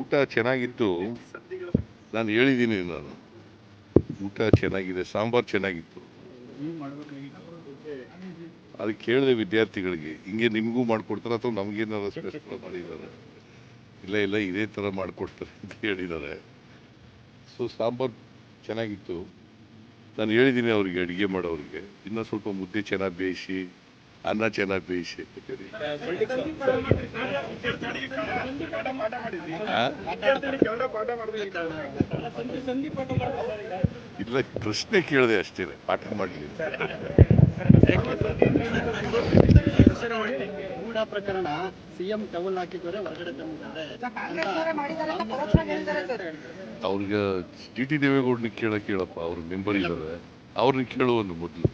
ಊಟ ಚೆನ್ನಾಗಿತ್ತು. ನಾನು ಹೇಳಿದ್ದೀನಿ ನಾನು. ಊಟ ಚೆನ್ನಾಗಿದೆ, ಸಾಂಬಾರು ಚೆನ್ನಾಗಿತ್ತು. ಅದಕ್ಕೆ ಕೇಳಿದೆ ವಿದ್ಯಾರ್ಥಿಗಳಿಗೆ, ಹಿಂಗೆ ನಿಮಗೂ ಮಾಡ್ಕೊಡ್ತಾರೆ ಅಥವಾ ನಮಗೇನಾದ್ರು ಸ್ಪೆಷಲ್ ಮಾಡಿದ್ದಾರೆ? ಇಲ್ಲ ಇಲ್ಲ, ಇದೇ ಥರ ಮಾಡಿಕೊಡ್ತಾರೆ ಅಂತ ಹೇಳಿದ್ದಾರೆ. ಸೊ ಸಾಂಬಾರು ಚೆನ್ನಾಗಿತ್ತು. ನಾನು ಹೇಳಿದ್ದೀನಿ ಅವರಿಗೆ, ಅಡುಗೆ ಮಾಡೋರಿಗೆ. ಇನ್ನೂ ಸ್ವಲ್ಪ ಮುದ್ದೆ ಚೆನ್ನಾಗಿ ಬೇಯಿಸಿ, ಅನ್ನ ಚೆನ್ನಾಗಿ ಬೇಯಿಸಿ ಇಲ್ಲ, ಪ್ರಶ್ನೆ ಕೇಳಿದೆ ಅಷ್ಟೇ ಪಾಠ ಮಾಡಲಿಲ್ಲ. ಊಟ ಪ್ರಕರಣ ಸಿಎಂ ಟವಲ್ ಹಾಕಿದ್ರೆ ಹೊರಗಡೆ ಅವ್ರಿಗೆ ಟಿ ಟಿ ದೇವೇಗೌಡನ ಕೇಳಕ್ಕೆ ಕೇಳಪ್ಪ ಅವ್ರ ಮೆಂಬರ್ ಇದ್ದಾರೆ. ಅವ್ರನ್ನ ಕೇಳುವ ಮೊದಲು.